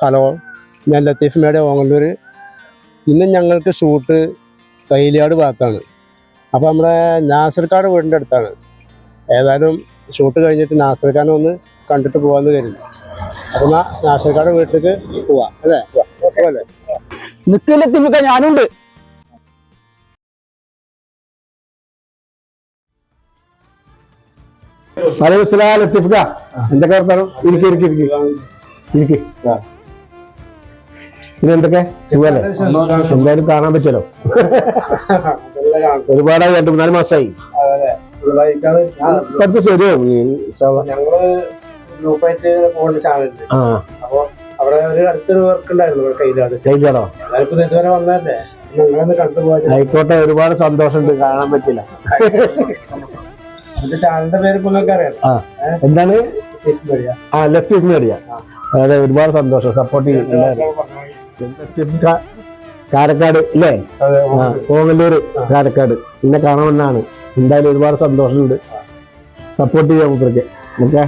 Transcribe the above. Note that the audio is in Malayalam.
ഹലോ ഞാൻ ലത്തീഫ് മേടെ ഓങ്ങല്ലൂർ ഇന്ന് ഞങ്ങൾക്ക് ഷൂട്ട് കൈലിയാട് ഭാഗത്താണ്. അപ്പോൾ നമ്മുടെ നാസർക്കാട് വീടിന്റെ അടുത്താണ്. ഏതായാലും ഷൂട്ട് കഴിഞ്ഞിട്ട് നാസർക്കാട് ഒന്ന് കണ്ടിട്ട് പോകാമെന്ന് കരുതി. അപ്പോൾ നാസർക്കാട് വീട്ടിലേക്ക് പോവാം അല്ലേ? പോവല്ലേ? നിക്കിലെത്തിപ്പിക്ക ഞാനുണ്ട്. ഹലോ ലത്തീഫ്ക എന്തൊക്കെ വർത്താനം? ഇരിക്കും ഇരിക്കും ഇരിക്കും. ഇരിക്ക്. ഇതെന്തൊക്കെ? സുഖല്ലേ? എന്തായാലും കാണാൻ പറ്റുമല്ലോ. ഒരുപാടായി രണ്ടു മൂന്നാൽ മാസമായി അടുത്ത ശരിയോ. ഞങ്ങൾ ഗ്രൂപ്പായിട്ട് പോകുന്ന ചാനലുണ്ട്. അവിടെ ഒരു അടുത്തൊരു വർക്ക് ഉണ്ടായിരുന്നു കൈലാടോ ഇതുവരെ വന്നതല്ലേ? ആയിക്കോട്ടെ ഒരുപാട് സന്തോഷമുണ്ട്. കാണാൻ പറ്റില്ല. ചാനലിന്റെ പേര് എന്താണ്. ആ ലത്തീഫ് മേടിയ അതെ ഒരുപാട് സന്തോഷം. സപ്പോർട്ട് ചെയ്യുന്നുണ്ടായിരുന്നു കാരക്കാട് അല്ലേ കോങ്ങല്ലൂർ കോങ്ങല്ലൂര് കാരക്കാട്. എന്നെ കാണാമെന്നാണ്. എന്തായാലും ഒരുപാട് സന്തോഷമുണ്ട്. സപ്പോർട്ട് ചെയ്യാം മൂപ്പർക്ക് ഓക്കെ?